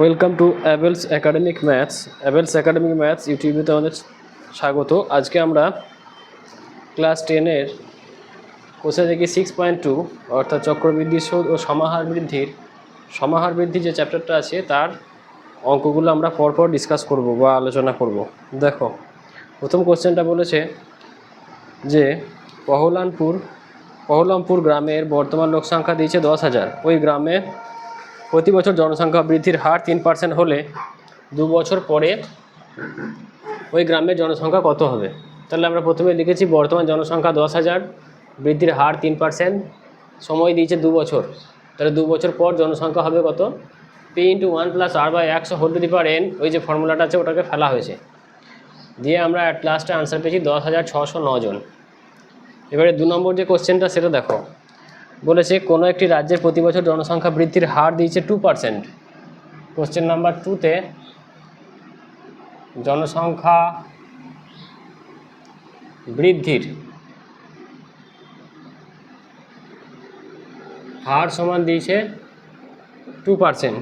Welcome to Avels academic maths Avels academic maths ইউটিউবে আমাদের স্বাগত। আজকে আমরা ক্লাস টেনের কোষে দেখি সিক্স পয়েন্ট টু অর্থাৎ চক্রবৃদ্ধি সুদ ও সমাহার বৃদ্ধির। সমাহার বৃদ্ধি যে চ্যাপ্টারটা আছে, তার অঙ্কগুলো আমরা পরপর ডিসকাস করব বা আলোচনা করব। দেখো, প্রথম কোশ্চেনটা বলেছে যে, পহলানপুর পহলামপুর গ্রামের বর্তমান লোকসংখ্যা দিয়েছে দশ হাজার। ওই গ্রামে প্রতি বছর জনসংখ্যা বৃদ্ধির হার তিন পার্সেন্ট হলে দু বছর পরে ওই গ্রামের জনসংখ্যা কত হবে? তাহলে আমরা প্রথমে লিখেছি বর্তমান জনসংখ্যা দশ হাজার, বৃদ্ধির হার তিন পার্সেন্ট, সময় দিয়েছে দু বছর। তাহলে দু বছর পর জনসংখ্যা হবে কত? P into one plus R by একশো whole to the power N ওই যে ফর্মুলাটা আছে ওটাকে ফেলা হয়েছে। দিয়ে আমরা অ্যাট লাস্টে আনসার পেয়েছি দশ হাজার ছশো জন এবারে দু নম্বর যে কোশ্চেনটা সেটা দেখো। বলেছে, কোনো একটি রাজ্যের প্রতি বছর জনসংখ্যা বৃদ্ধির হার দিয়েছে টু পার্সেন্ট কোশ্চেন নাম্বার টুতে জনসংখ্যা বৃদ্ধির হার সমান দিয়েছে টু পার্সেন্ট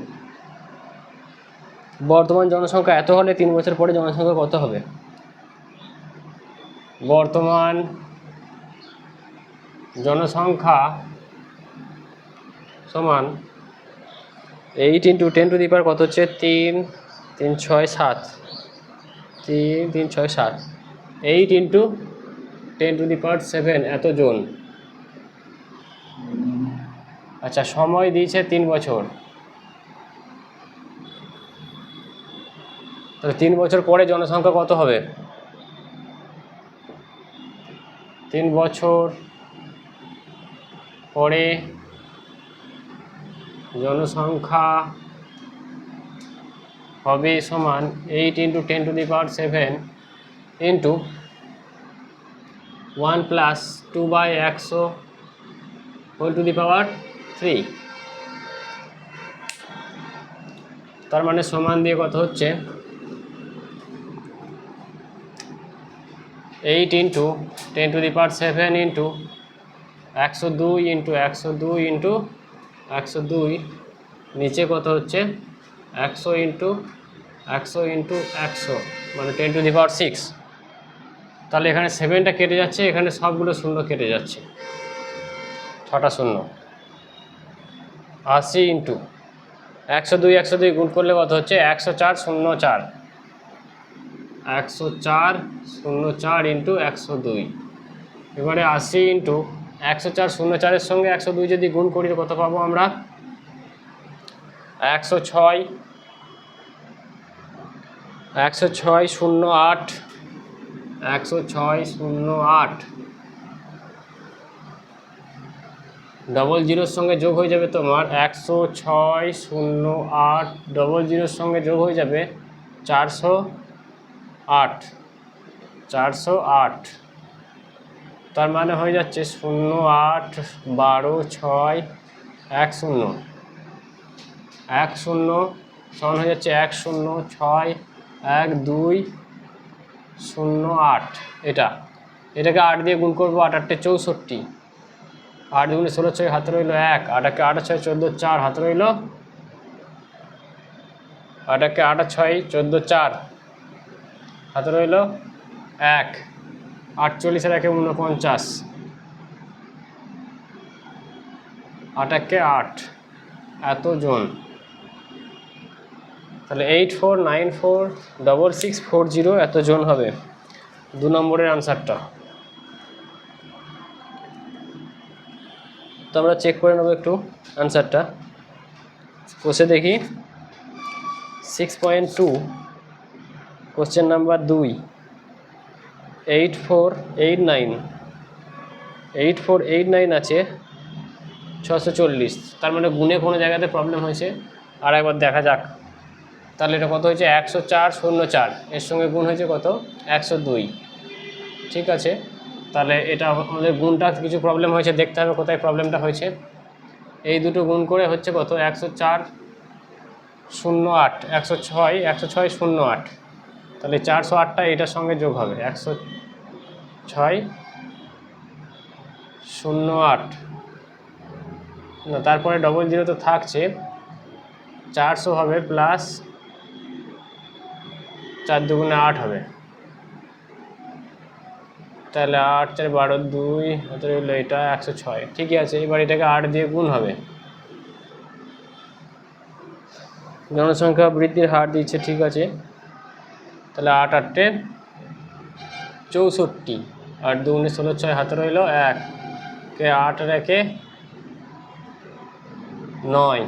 বর্তমান জনসংখ্যা এত হলে তিন বছর পরে জনসংখ্যা কত হবে? বর্তমান জনসংখ্যা সমান eight into ten to the power কত হচ্ছে? তিন তিন, ছয়, সাত। তিন তিন, ছয়, সাত। Eight into ten to the power seven এত জন আচ্ছা সময় দিয়েছে তিন বছর। তাহলে তিন বছর পরে জনসংখ্যা কত হবে? তিন বছর পরে জনসংখ্যা হবে সমান eight into ten to the power seven into one plus two by একশো whole to the power three তার মানে সমান দিয়ে কত হচ্ছে? Eight into ten to the power seven into একশো দুই ইন্টু একশো দুই ইন্টু একশো দুই, নিচে কত হচ্ছে? একশো ইন্টু একশো ইন্টু একশো মানে ten to the power six. তাহলে এখানে সেভেনটা কেটে যাচ্ছে, এখানে সবগুলো শূন্য কেটে যাচ্ছে। ছটা শূন্য। আশি ইন্টু, একশো দুই একশো দুই গুণ করলে কত হচ্ছে? একশো চার, শূন্য চার। একশো চার, শূন্য চার ইন্টু একশো দুই। এবারে আশি ইন্টু একশো চার শূন্য চারের সঙ্গে একশো দুই যদি গুণ করি কত পাবো আমরা? একশো ছয় একশো ছয় শূন্য আট একশো ছয় শূন্য আট ডবল জিরোর সঙ্গে যোগ হয়ে যাবে তোমার একশো ছয় শূন্য আট ডবল জিরোর সঙ্গে যোগ হয়ে যাবে চারশো আট চারশো আট। তার মানে হয়ে যাচ্ছে শূন্য আট বারো ছয় এক শূন্য। এক শূন্য সমান হয়ে যাচ্ছে এক শূন্য ছয় এক দুই শূন্য আট। এটা, এটাকে আট দিয়ে গুণ করব আট আটটে চৌষট্টি। আট দুগুণে ষোলো ছয় হাতে রইল এক, আটাকে আট ছয় চোদ্দ চার হাতে রইল আটাকে আট ছয় চোদ্দ চার হাতে রইল এক। আটচল্লিশের একে ঊনপঞ্চাশ আটাকে আট। এত জন। তাহলে eight four nine four double six four zero এত জন হবে। দু নম্বরের আনসারটা তো আমরা চেক করে নেব একটু আনসারটা কষে দেখি। Six point two question number দুই। Eight four eight nine eight four eight nine আছে ছশো চল্লিশ। তার মানে গুণে কোনো জায়গাতে প্রবলেম হয়েছে। আর একবার দেখা যাক। তাহলে এটা কত হয়েছে? একশো চার শূন্য চার। এর সঙ্গে গুণ হয়েছে কত? একশো দুই। ঠিক আছে? তাহলে এটা আমাদের গুণটা কিছু প্রবলেম হয়েছে। দেখতে হবে কোথায় প্রবলেমটা হয়েছে। এই দুটো গুণ করে হচ্ছে কত? একশো চার শূন্য আট। একশো ছয় একশো ছয় শূন্য আট। তাহলে চারশো আটটা এটার সঙ্গে যোগ হবে। একশো ছয়, শূন্য আট। না, তারপরে ডবল জিরো তো থাকছে। চারশো হবে প্লাস চার দুগুণে আট হবে। তাহলে আট চার বারো দুই হাতে রইল এটা একশো ছয়। ঠিকই আছে, এবার এটাকে আট দিয়ে গুণ হবে। জনসংখ্যা বৃদ্ধির হার দিচ্ছে, ঠিক আছে। তাহলে আট আটটে চৌষট্টি। আট দুগুণে ষোলো ছয় হাতে রইল এক। কে আট রেখে নয়।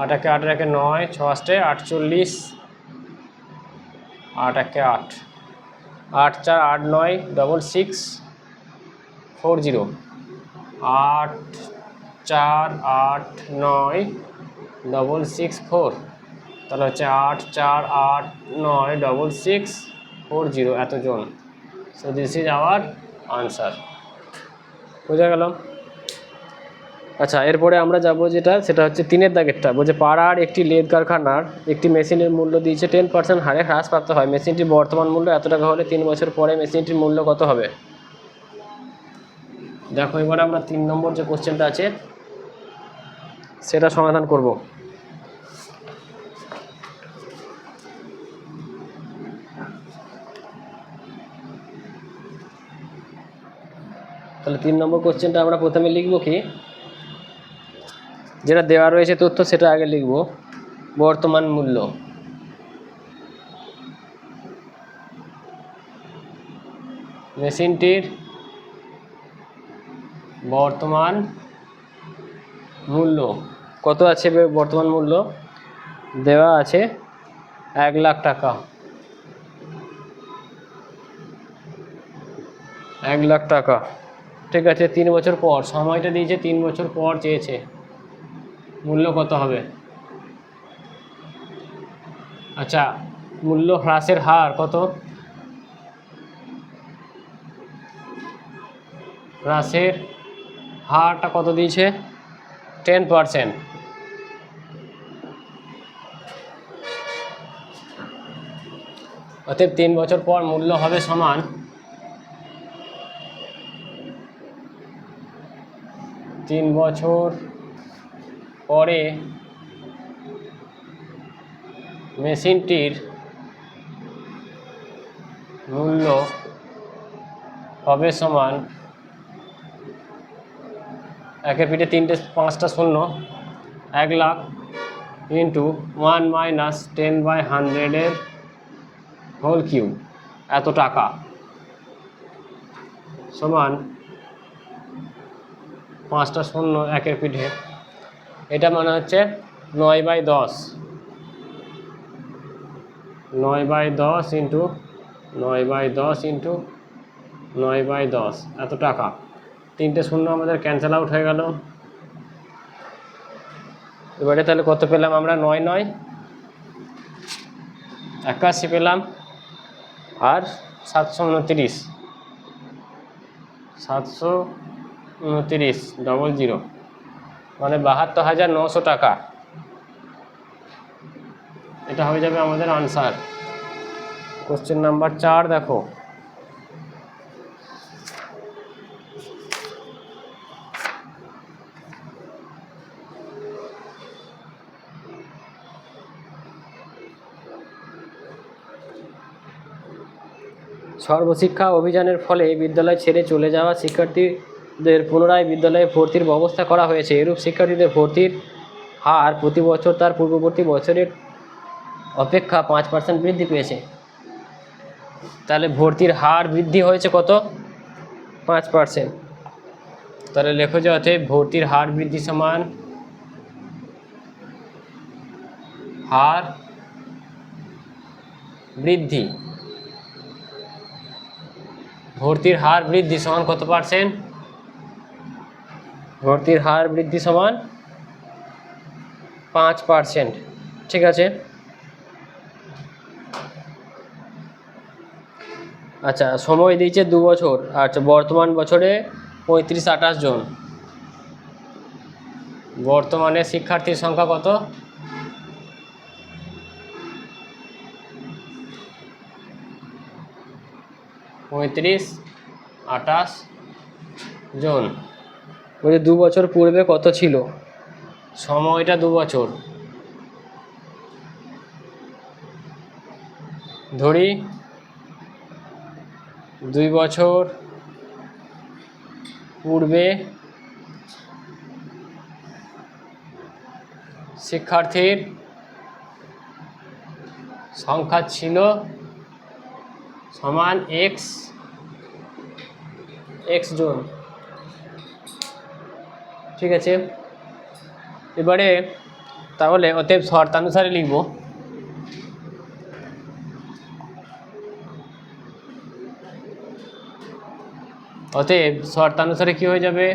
আট একে আট রেখে নয়, ছ আষ্টে আটচল্লিশ। আট একে আট। আট চার, আট নয় ডবল সিক্স ফোর জিরো আট চার, আট নয় ডবল সিক্স ফোর তাহলে হচ্ছে আট চার, আট নয় ডবল সিক্স ফোর জিরো এতজন so this is our answer বোঝা গেল? আচ্ছা এরপরে আমরা যাব যেটা, সেটা হচ্ছে তিনের দাগেরটা। বলছে, পাড়ার একটি লেদ কারখানার একটি মেশিনের মূল্য দিয়েছে টেন পার্সেন্ট হারে হ্রাসপ্রাপ্ত হয়। মেশিনটির বর্তমান মূল্য এত টাকা হলে তিন বছর পরে মেশিনটির মূল্য কত হবে? দেখো, এবার আমরা তিন নম্বর যে কোশ্চেনটা আছে, সেটা সমাধান করব। তাহলে তিন নম্বর কোশ্চেনটা আমরা প্রথমে লিখব কি? যেটা দেওয়া রয়েছে তথ্য, সেটা আগে লিখব। বর্তমান মূল্য। মেশিনটির বর্তমান মূল্য। কত আছে বর্তমান মূল্য? দেওয়া আছে এক লাখ টাকা। এক লাখ টাকা। ঠিক আছে, তিন বছর পর, সময়টা দিয়েছে তিন বছর পর চেয়েছে। মূল্য কত হবে? আচ্ছা মূল্য হ্রাসের হার কত? হ্রাসের হারটা কত দিয়েছে? Ten percent. অতএব তিন বছর পর মূল্য হবে সমান। তিন বছর পরে মেশিনটির মূল্য হবে সমান একের পিঠে তিনটে পাঁচটা শূন্য, এক lakh into one minus ten by হান্ড্রেডের হোল কিউব, এত টাকা। সমান পাঁচটা শূন্য একের পিঠে। এটা মানে হচ্ছে নয় বাই দশ। নয় বাই দশ ইন্টু নয় বাই দশ ইন্টু নয় বাই দশ, এত টাকা। তিনটে শূন্য আমাদের ক্যান্সেল আউট হয়ে গেল। এবারে তাহলে কত পেলাম আমরা? নয় নয়। একাশি পেলাম। আর সাতশো উনত্রিশ। সাতশো উনতিরিশ ডবল জিরো মানে বাহাত্তর হাজার নশো টাকা। এটা হয়ে যাবে আমাদের আনসার কোশ্চেন নাম্বার চার দেখো। সর্বশিক্ষা অভিযানের ফলে বিদ্যালয় ছেড়ে চলে যাওয়া শিক্ষার্থীদের পুনরায় বিদ্যালয়ে ভর্তির ব্যবস্থা করা হয়েছে। এরূপ শিক্ষার্থীদের ভর্তির হার প্রতি বছর তার পূর্ববর্তী বছরের অপেক্ষা পাঁচ পার্সেন্ট বৃদ্ধি পেয়েছে। তাহলে ভর্তির হার বৃদ্ধি হয়েছে কত? পাঁচ পার্সেন্ট তাহলে লেখো যে অতএব ভর্তির হার বৃদ্ধি সমান হার বৃদ্ধি। ভর্তির হার বৃদ্ধি সমান কত পার্সেন্ট ভর্তির হার বৃদ্ধি সমান পাঁচ পার্সেন্ট। ঠিক আছে? আচ্ছা সময় দিয়েছে দু বছর। আচ্ছা বর্তমান বছরে পঁয়ত্রিশ আঠাশ জন। বর্তমানে শিক্ষার্থীর সংখ্যা কত? পঁয়ত্রিশ আঠাশ জন। বলছে, দু বছর পূর্বে কত ছিল? সময়টা দু বছর। ধরি, দুই বছর পূর্বে শিক্ষার্থীর সংখ্যা ছিল সমান এক্স এক্স জন। ঠিক আছে? এবারে তাহলে অতএব শর্তানুসারে লিখব। অতএব শর্তানুসারে কি হয়ে যাবে?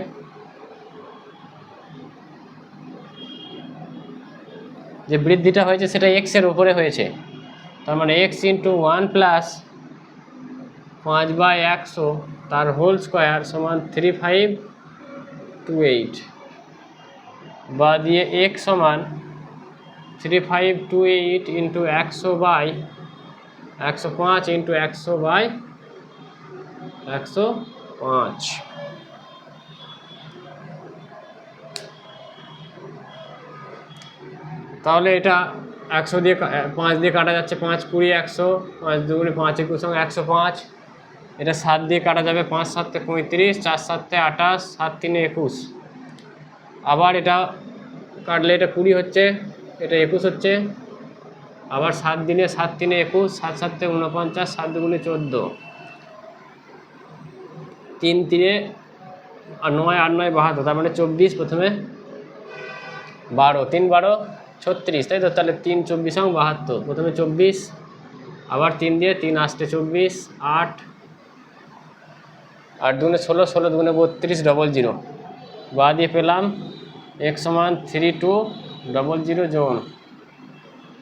যে বৃদ্ধিটা হয়েছে সেটা এক্সের উপরে হয়েছে। তার মানে এক্স ইন্টু ওয়ান প্লাস পাঁচ বাই একশো তার হোল স্কোয়ার সমান থ্রি ফাইভ টু এইট বা দিয়ে এক সমান three five two eight into একশো বাই একশো পাঁচ ইন্টু একশো বাই একশো পাঁচ। তাহলে এটা একশো দিয়ে পাঁচ দিয়ে কাটা যাচ্ছে পাঁচ কুড়ি একশো, পাঁচ দুগুণে পাঁচ একুশ সঙ্গে একশো পাঁচ। এটা সাত দিয়ে কাটা যাবে পাঁচ সাতে পঁয়ত্রিশ, চার সাতে আঠাশ, সাত তিনে একুশ। আবার এটা কাটলে এটা কুড়ি হচ্ছে, এটা একুশ হচ্ছে। আবার সাত দিনে সাত তিনে একুশ, সাত সাতে উনপঞ্চাশ সাত দুগুণে চোদ্দ। তিন তিনে আর নয়, আট নয়, বাহাত্তর, তার মানে চব্বিশ প্রথমে বারো। তিন বারো, ছত্রিশ, তাই তো? তাহলে তিন চব্বিশ এবং বাহাত্তর, প্রথমে চব্বিশ, আবার তিন দিয়ে তিন আসতে চব্বিশ, আট আট দুগুণে ষোলো ষোলো দুগুণে বত্রিশ ডবল জিরো বা দিয়ে পেলাম এক সমান থ্রি টু ডবল জিরো জোন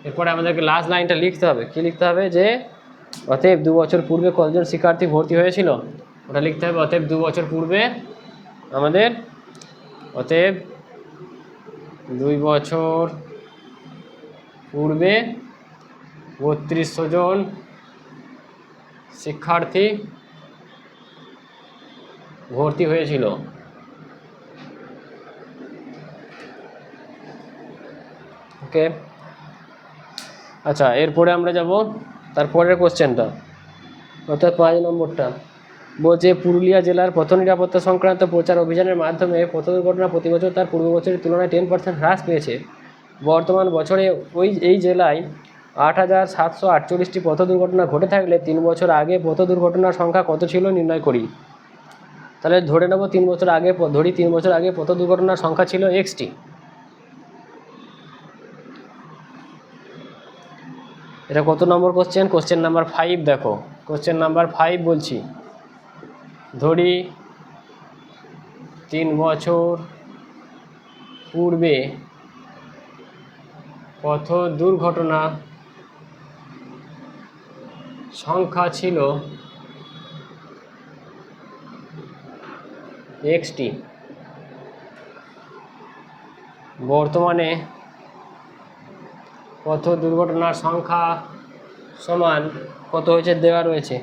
এরপরে আমাদেরকে লাস্ট লাইনটা লিখতে হবে। কী লিখতে হবে? যে অতএব দু বছর পূর্বে কতজন শিক্ষার্থী ভর্তি হয়েছিল? ওটা লিখতে হবে, অতএব দু বছর পূর্বে আমাদের, অতএব দুই বছর পূর্বে বত্রিশশো জন শিক্ষার্থী ভর্তি হয়েছিল। ওকে। আচ্ছা এরপরে আমরা যাব তারপরের কোশ্চেনটা অর্থাৎ পাঁচ নম্বরটা। বলছে, পুরুলিয়া জেলার পথ নিরাপত্তা সংক্রান্ত প্রচার অভিযানের মাধ্যমে পথ দুর্ঘটনা প্রতি বছর তার পূর্ব বছরের তুলনায় টেন পার্সেন্ট হ্রাস পেয়েছে। বর্তমান বছরে ওই, এই জেলায় আট হাজার সাতশো আটচল্লিশটি পথ দুর্ঘটনা ঘটে থাকলে তিন বছর আগে পথ দুর্ঘটনার সংখ্যা কত ছিল নির্ণয় করি। তাহলে ধরে নেব তিন বছর আগে, ধরি তিন বছর আগে পথ দুর্ঘটনার সংখ্যা ছিল এক্সটি। এটা কত নম্বর কোশ্চেন কোশ্চেন নাম্বার ফাইভ দেখো। কোশ্চেন নাম্বার ফাইভ বলছি, ধরি তিন বছর পূর্বে পথ দুর্ঘটনা সংখ্যা ছিল এক্সটি বর্তমানে পথ দুর্ঘটনার সংখ্যা সমান, কত হয়েছে দেওয়া রয়েছে?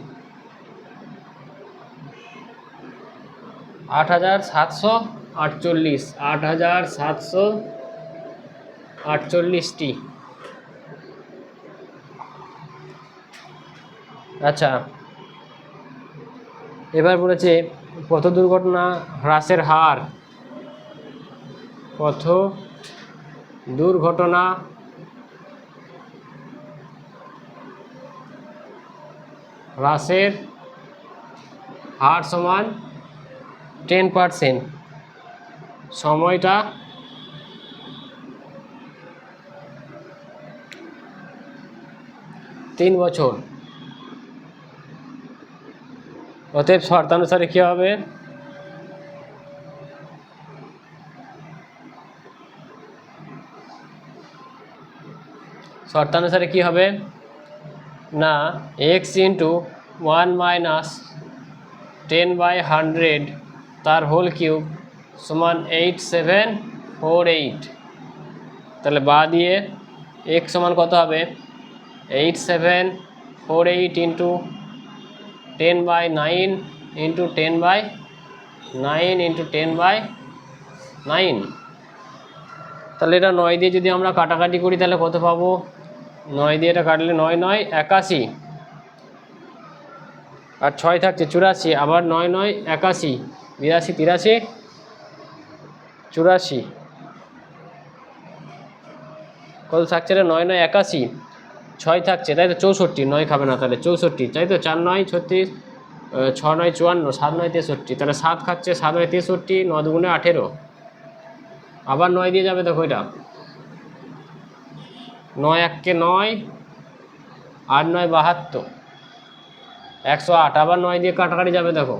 আট হাজার সাতশো আটচল্লিশ, আট হাজার সাতশো আটচল্লিশটি। আচ্ছা এবার বলেছে পথ দুর্ঘটনা হ্রাসের হার? পথ দুর্ঘটনা হ্রাসের হার সমান টেন পারসেন্ট সময়টা তিন বছর। অতএব শর্তানুসারে কী হবে? শর্তানুসারে কী হবে? না X into one minus ten by hundred তার হোল কিউব সমান এইট সেভেন ফোর এইট তাহলে বা দিয়ে এক্স সমান কত হবে? Eight seven four eight into ten by nine into ten by nine into ten by nine তাহলে এটা নয় দিয়ে যদি আমরা কাটাকাটি করি, তাহলে কত পাবো? নয় দিয়ে এটা কাটলে নয় নয়, একাশি। আর ছয় থাকছে চুরাশি, আবার নয় নয়, একাশি। বিরাশি, তিরাশি, চুরাশি। কত থাকছে রে? নয় নয়, একাশি। ছয় থাকছে, তাই তো চৌষট্টি। নয় খাবে না তাহলে, চৌষট্টি। তাই তো চার নয়, ছত্রিশ ছ নয়, চুয়ান্ন, সাত নয়, তেষট্টি। তাহলে সাত খাচ্ছে, সাত নয়, তেষট্টি, ন দুগুণে আঠেরো। আবার নয় দিয়ে যাবে দেখো এটা। নয় এককে নয়, আট নয় বাহাত্তর। একশো আট, আবার নয় দিয়ে কাটাকাটি যাবে দেখো।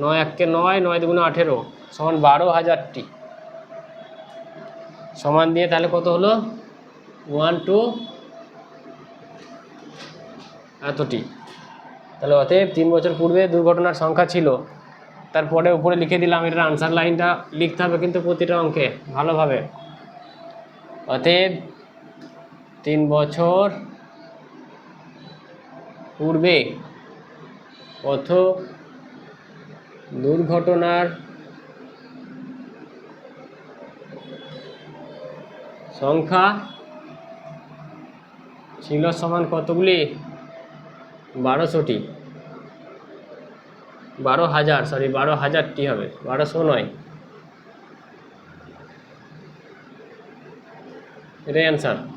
নয় এককে নয় নয় দুগুণে আঠেরো, সমান বারো হাজারটি। সমান দিয়ে তাহলে কত হলো? ওয়ান, টু, এতটি। তাহলে অতএব তিন বছর পূর্বে দুর্ঘটনার সংখ্যা ছিল। তারপরে উপরে লিখে দিলাম, এটার আনসার লাইনটা লিখতে হবে কিন্তু প্রতিটা অঙ্কে ভালোভাবে। অতএব তিন বছর পূর্বে পথ দুর্ঘটনার সংখ্যা ছিল সমান কতগুলি? বারোশোটি। বারো হাজার সরি বারো হাজারটি হবে। বারোশো নয়। এটাই অ্যান্সার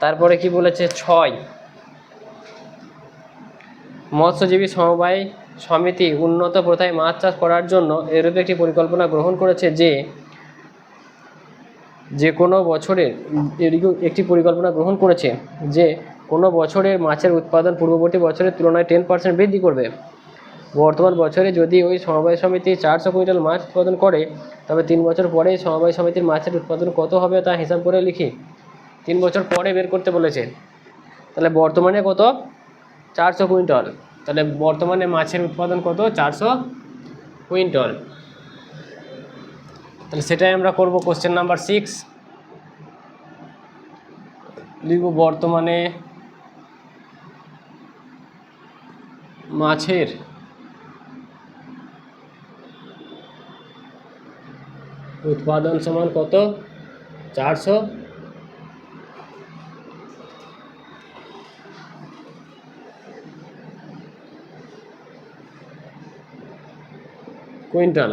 তারপরে কি বলেছে? ছয়। মৎস্যজীবী সমবায় সমিতি উন্নত প্রথায় মাছ চাষ করার জন্য এরূপ একটি পরিকল্পনা গ্রহণ করেছে যে যে কোনো বছরের একটি পরিকল্পনা গ্রহণ করেছে যে, কোনো বছরের মাছের উৎপাদন পূর্ববর্তী বছরের তুলনায় টেন পার্সেন্ট বৃদ্ধি করবে। বর্তমান বছরে যদি ওই সমবায় সমিতি চারশো কুইন্টাল মাছ উৎপাদন করে, তবে তিন বছর পরে সমবায় সমিতির মাছের উৎপাদন কত হবে তা হিসাব করে লিখি। তিন বছর পরে বের করতে বলেছে তাহলে বর্তমানে কত? চারশো কুইন্টাল। তাহলে বর্তমানে মাছের উৎপাদন কত? চারশো কুইন্টাল। তাহলে সেটাই আমরা করব কোশ্চেন নাম্বার সিক্স লিখব বর্তমানে মাছের উৎপাদন সমান কত? চারশো কুইন্টাল?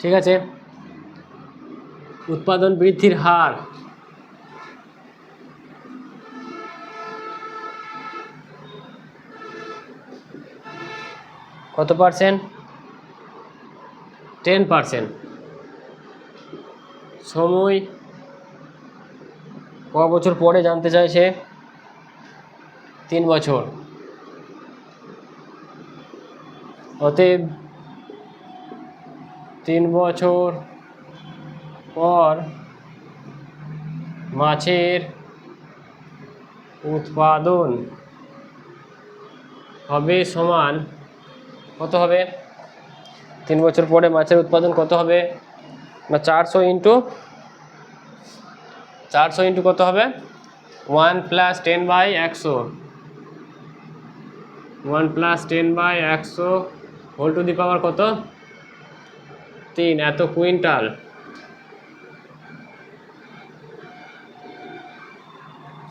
ঠিক আছে। উৎপাদন বৃদ্ধির হার। কত পার্সেন্ট টেন পার্সেন্ট সময় ক বছর পরে জানতে চাইছে তিন বছর। অতএব তিন বছর পর মাছের উৎপাদন হবে সমান কত হবে? তিন বছর পরে মাছের উৎপাদন কত হবে? না, চারশো ইন্টু চারশো ইন্টু কত হবে? ওয়ান প্লাস টেন বাই একশো। ওয়ান প্লাস টেন বাই একশো হোল টু দি পাওয়ার কত? তিন, এত কুইন্টাল।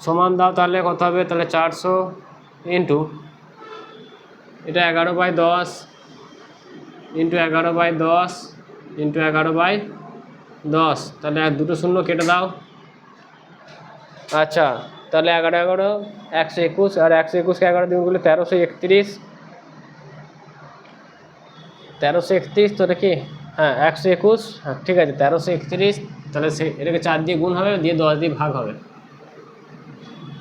সমান দাও তাহলে কত হবে? তাহলে চারশো ইন্টু, এটা এগারো বাই দশ, ইন্টু এগারো বাই দশ, ইন্টু এগারো বাই দশ। তাহলে এক দুটো শূন্য কেটে দাও। আচ্ছা তাহলে এগারো এগারো, একশো একুশ আর একশো একুশকে এগারো দিন দিনগুলো তেরোশো একত্রিশ। তেরোশো একত্রিশ তো কি? হ্যাঁ একশো একুশ। হ্যাঁ ঠিক আছে, তেরোশো একত্রিশ। তাহলে সে, এটাকে চার দিয়ে গুণ হবে, দিয়ে দশ দিয়ে ভাগ হবে।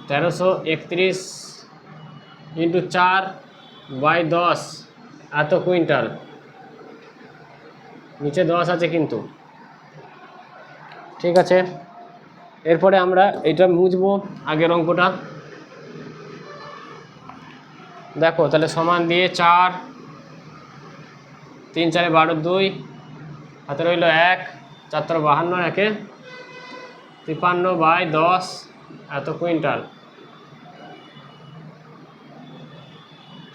তেরোশো একত্রিশ ইন্টু চার বাই দশ, এত কুইন্টাল। নিচে দশ আছে কিন্তু। ঠিক আছে। এরপরে আমরা এটা মুছবো, আগের অঙ্কটা। দেখো, তাহলে সমান দিয়ে চার, তিন চারে বারো দুই, হাতে রইল এক, চার বাহান্ন, একে তিপ্পান্ন বাই দশ, এত কুইন্টাল।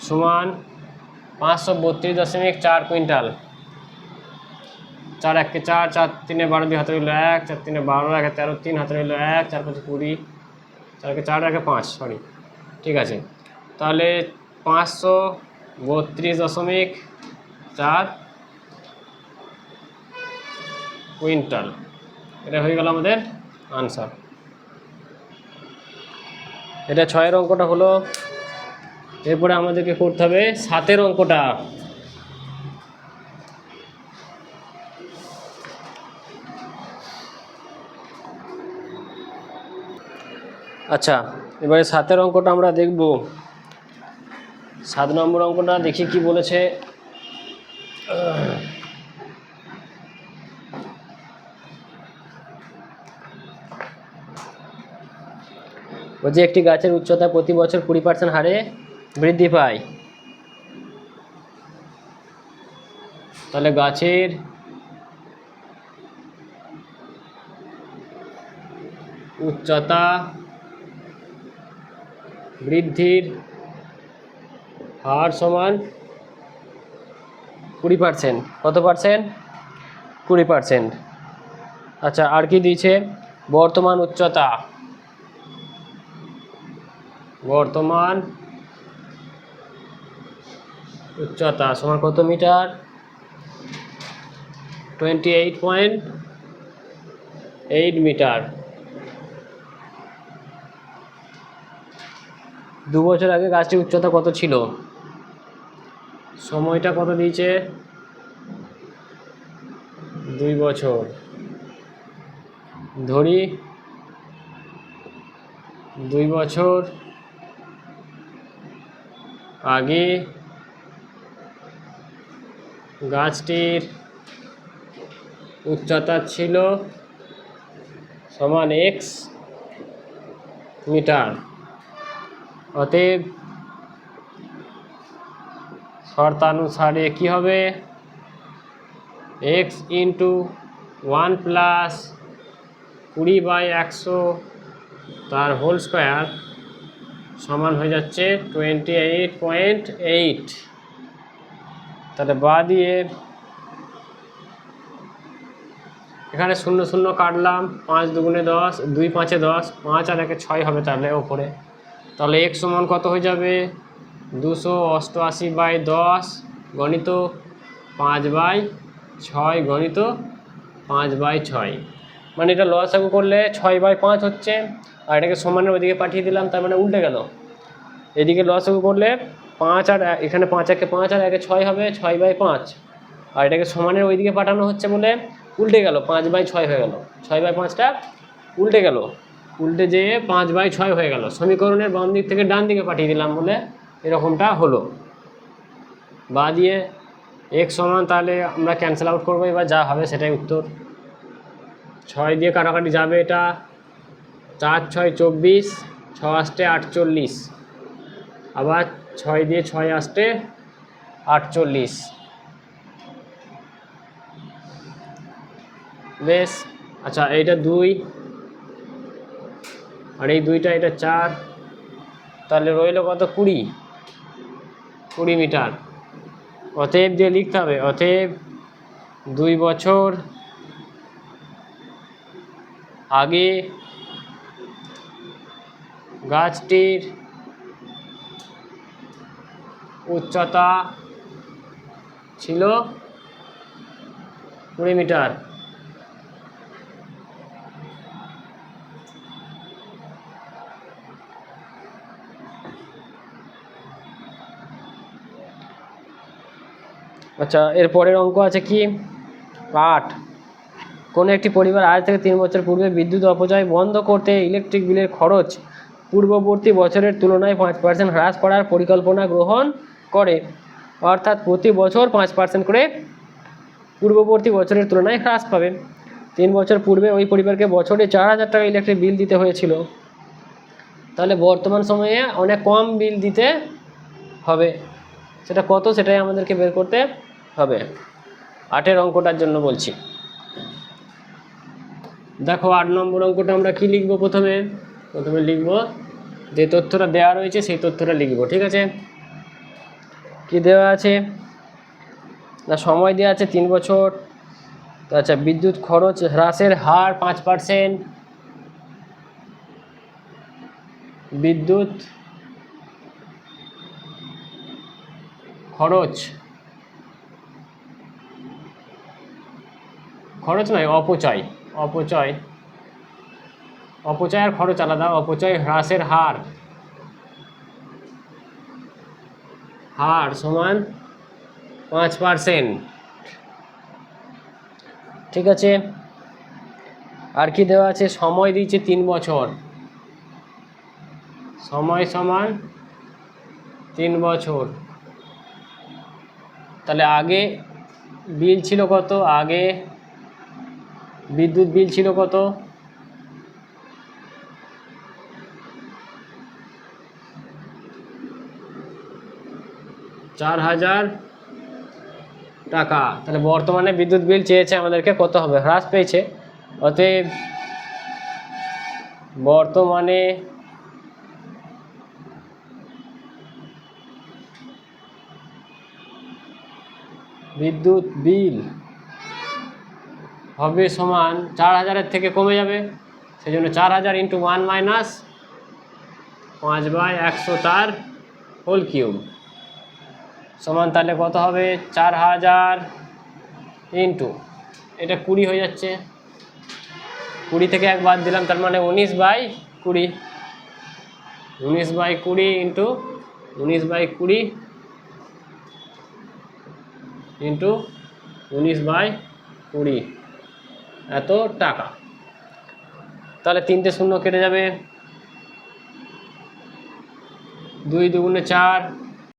সমান পাঁচশো বত্রিশ দশমিক চার কুইন্টাল। চার একে চার চার তিনে বারো, দুই হাতে রইল এক, চার তিনে বারো, একে তেরো, তিন হাতে রইল এক, চার পাঁচে কুড়ি, চার একে চার, একে পাঁচ সরি ঠিক আছে। তাহলে পাঁচশো বত্রিশ দশমিক চার কুইন্টাল, এটা হয়ে গেল আমাদের আনসার এটা ছয়ের অঙ্কটা হলো, এরপরে আমাদেরকে করতে হবে সাতের অঙ্কটা। আচ্ছা এবারে সাতের অঙ্কটা আমরা দেখব। সাত নম্বর অঙ্কটা দেখি কি বলেছে। বলছে, একটি গাছের উচ্চতা প্রতি বছর কুড়ি পার্সেন্ট হারে বৃদ্ধি পায়। তাহলে গাছের উচ্চতা বৃদ্ধির হার সমান কুড়ি পার্সেন্ট কত পার্সেন্ট কুড়ি পার্সেন্ট আচ্ছা আর কি দিয়েছে? বর্তমান উচ্চতা। বর্তমান উচ্চতা সমান কত metre? Twenty eight point eight metre. দু বছর আগে গাছটির উচ্চতা কত ছিল? সময়টা কত দিয়েছে? দুই বছর। ধরি। দুই বছর। আগে গাছটির উচ্চতা ছিল সমান এক্স মিটার। অতএব শর্তানুসারে কী হবে? এক্স ইন্টু ওয়ান প্লাস কুড়ি বাই একশো তার হোল স্কোয়ার সমান হয়ে যাচ্ছে টোয়েন্টি এইট পয়েন্ট এইট তাহলে বা দিয়ে এখানে শূন্য শূন্য কাটলাম, পাঁচ দুগুণে দশ, দুই পাঁচে দশ, পাঁচ আর একে ছয় হবে তাহলে ওপরে। তাহলে এক সমান কত হয়ে যাবে? দুশো অষ্টআশি বাই দশ গণিত পাঁচ বাই ছয় গণিত পাঁচ বাই ছয়। মানে এটা লসাগু করলে ছয় বাই পাঁচ হচ্ছে, আর এটাকে সমানের ওইদিকে পাঠিয়ে দিলাম, তার মানে উল্টে গেল। এদিকে লসাগু করলে পাঁচ আর এখানে পাঁচ একে পাঁচ আর একে ছয় হবে, ছয় বাই পাঁচ। আর এটাকে সমানের ওইদিকে পাঠানো হচ্ছে বলে উল্টে গেল, পাঁচ বাই ছয় হয়ে গেল। ছয় বাই পাঁচটা উল্টে গেল। উল্টে যেয়ে পাঁচ বাই ছয় হয়ে গেল। সমীকরণের বাম দিক থেকে ডান দিকে পাঠিয়ে দিলাম বলে এরকমটা হলো। বা দিয়ে এক সমান তাহলে আমরা ক্যান্সেল আউট করব, এবার যা হবে সেটাই উত্তর। ছয় দিয়ে কাটাকাটি যাবে এটা। চার, ছয়, চব্বিশ ছ আসতে আটচল্লিশ। আবার ছয় দিয়ে ছয় আসতে আটচল্লিশ। বেশ আচ্ছা এইটা দুই। আর এই দুইটা, এটা চার, তাহলে রইল কত? কুড়ি। কুড়ি মিটার। অতএব দিয়ে লিখতে হবে, অতএব দুই বছর আগে গাছটির উচ্চতা ছিল কুড়ি মিটার। আচ্ছা এর পরের অঙ্ক আছে কি? আট। কোনো একটি পরিবার আজ থেকে তিন বছর পূর্বে বিদ্যুৎ অপচয় বন্ধ করতে ইলেকট্রিক বিলের খরচ পূর্ববর্তী বছরের তুলনায় পাঁচ পার্সেন্ট হ্রাস করার পরিকল্পনা গ্রহণ করে। অর্থাৎ প্রতি বছর পাঁচ পার্সেন্ট করে পূর্ববর্তী বছরের তুলনায় হ্রাস পাবে। তিন বছর পূর্বে ওই পরিবারকে বছরে চার হাজার টাকা ইলেকট্রিক বিল দিতে হয়েছিল। তাহলে বর্তমান সময়ে অনেক কম বিল দিতে হবে। সেটা কত সেটাই আমাদেরকে বের করতে হবে। আটের অঙ্কটার জন্য বলছি। দেখো, আট নম্বর অঙ্কটা আমরা কি লিখব প্রথমে? প্রথমে লিখব যে তথ্যটা দেওয়া রয়েছে, সেই তথ্যটা লিখব, ঠিক আছে? কি দেওয়া আছে? না, সময় দেওয়া আছে তিন বছর। আচ্ছা বিদ্যুৎ খরচ হ্রাসের হার পাঁচ পার্সেন্ট। বিদ্যুৎ খরচ। খরচ নয়, অপচয়। অপচয়। অপচয় আর খরচ আলাদা, অপচয় হ্রাসের হার। হার সমান পাঁচ পার্সেন্ট। ঠিক আছে? আর কি দেওয়া আছে? সময় দিয়েছে তিন বছর। সময় সমান তিন বছর। তাহলে আগে বিল ছিল কত? আগে বিদ্যুৎ বিল ছিল কত? চার হাজার টাকা। তাহলে বর্তমানে বিদ্যুৎ বিল চেয়েছে আমাদেরকে কত হবে? হ্রাস পেয়েছে। অতএব বর্তমানে বিদ্যুৎ বিল হবে সমান চার হাজারের থেকে কমে যাবে। সেই জন্য চার হাজার ইন্টু ওয়ান মাইনাস পাঁচ বাই একশো তার হোল কিউব সমান তাহলে কত হবে? চার হাজার ইন্টু এটা কুড়ি হয়ে যাচ্ছে। কুড়ি থেকে এক বাদ দিলাম, তার মানে উনিশ বাই কুড়ি। উনিশ বাই কুড়ি ইন্টু উনিশ বাই কুড়ি ইন্টু উনিশ বাই কুড়ি। এত টাকা। তাহলে তিনটে শূন্য কেটে যাবে। দুই দুগুণে চার